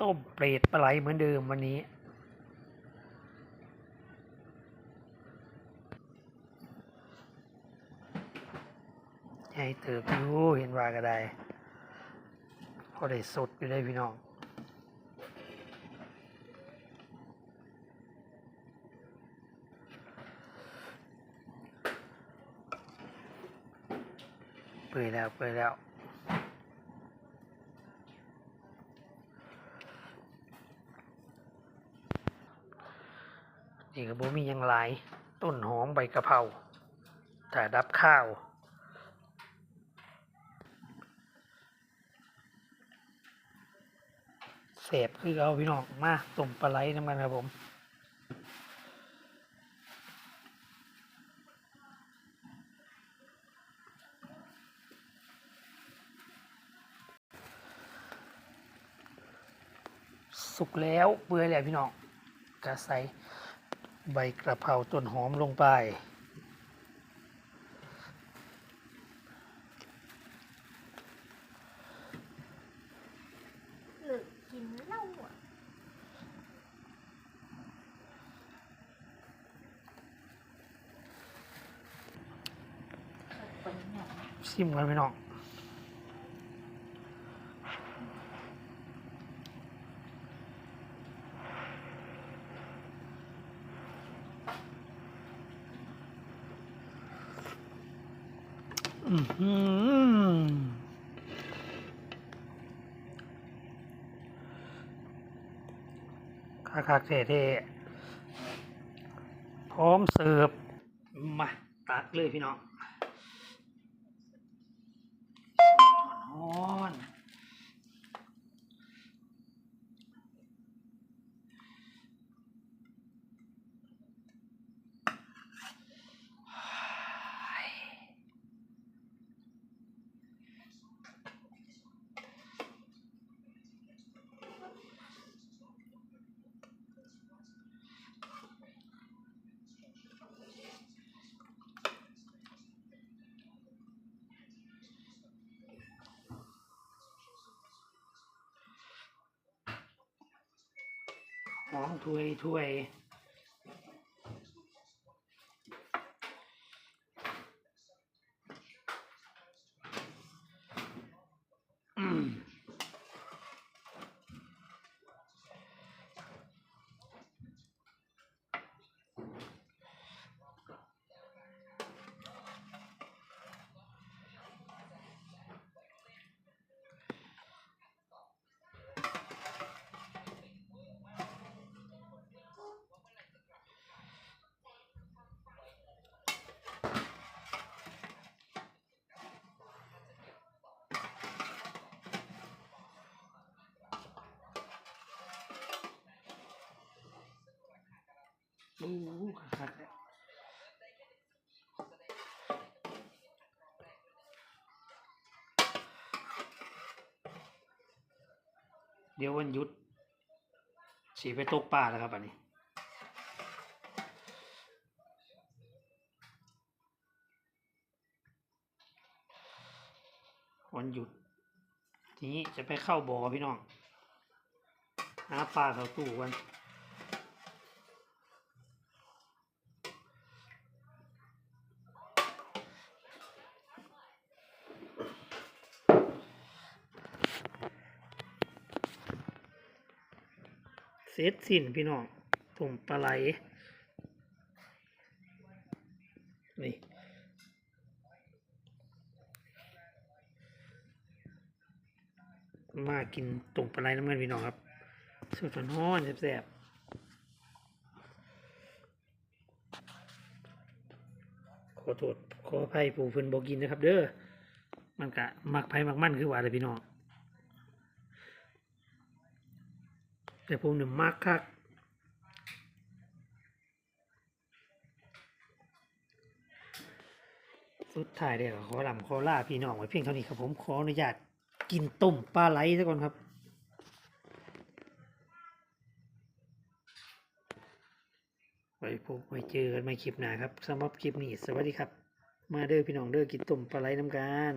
ต้มเปรตปลาไหลเหมือนเดิมวันนี้ ให้เติบอยู่เห็นว่าก็ได้พอได้สดอยู่ได้พี่น้องเปื่อยแล้วเปื่อยแล้ว นี่ก็บ่มียังหลายต้นหอมใบกะเพราถ้าดับข้าว เสพคือเอาพี่น้องมาต้มปลาไหลน้ำมันครับผมสุกแล้วเปื่อยแล้วพี่น้องก็ใส ใบกระเพราต้นหอมลงไปหรือกินเหล้าอะคนเนี่ยชิมกันพี่น้อง อือหือคักเท่ๆพร้อมเสิร์ฟ มา ตักเลยพี่น้องฮ้อน หอมถ้วยถ้วย อู้คักๆเลยเดี๋ยววันหยุดสีไปตกปลาแล้วครับอันนี้วันหยุด ทีนี้จะไปเข้าบ่อพี่น้องหาปลาเขาตู้กัน ร็จสิ้นพี่น้องตุ่มปลาไหลนี่มากินตุ่มปลาไหลน้ำเงินพี่น้องครับสุดร้อนแซ่บๆขอโทษขออภัยผู้เพิ่นบอกกินนะครับ เด้อมันกะมักไผ่มักมันคือว่าเลยพี่น้อง แต่ผมหนึ่งมากคักสุดท้ายเดี๋ยวขอลำขอล่าพี่น้องไว้เพียงเท่านี้ครับผมขออนุญาตกินต้มปลาไหลซะก่อนครับไว้พบไว้เจอกันใหม่คลิปหน้าครับสำหรับคลิปนี้สวัสดีครับ มาเด้อพี่น้องเด้อกินต้มปลาไหลน้ำกัน